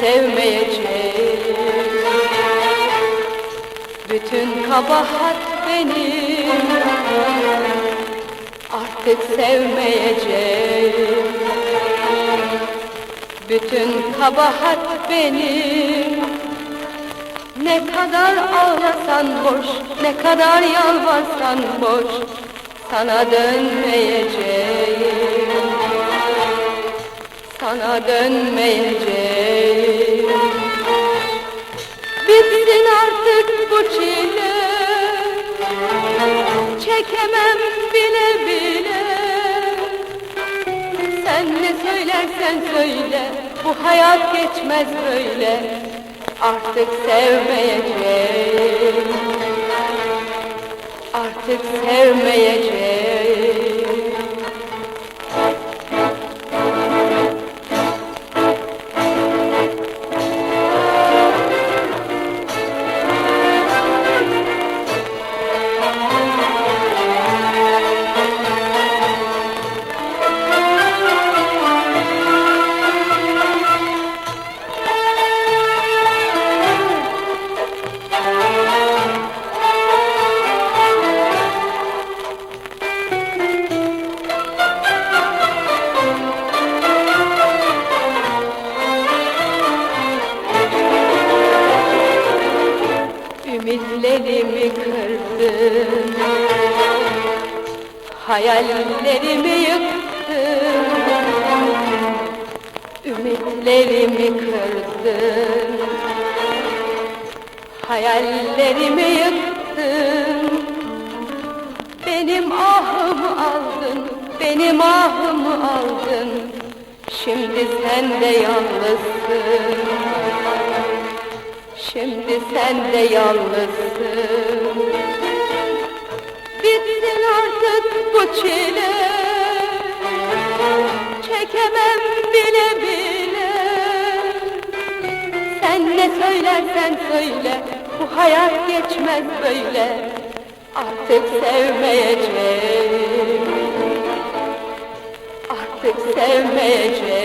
sevmeyecek Bütün kabahat benim. Artık sevmeyecek Bütün kabahat benim. Ne kadar ağlasan boş Ne kadar yalvarsan boş Sana dönmeyecek sana dönmeyecek. Çekemem bile bile. Sen ne söylersen söyle Bu hayat geçmez böyle. Artık sevmeyeceğim. Artık sevmeyeceğim Ümitlerimi kırdın Hayallerimi yıktın Ümitlerimi kırdın Hayallerimi yıktın Benim ahımı aldın Benim ahımı aldın. Şimdi sen de yalnızsın Şimdi sen de yalnızsın. Bitsin artık bu çile. Çekemem bile bile. Sen ne söylersen söyle Bu hayat geçmez böyle. Artık sevmeyeceğim Artık sevmeyeceğim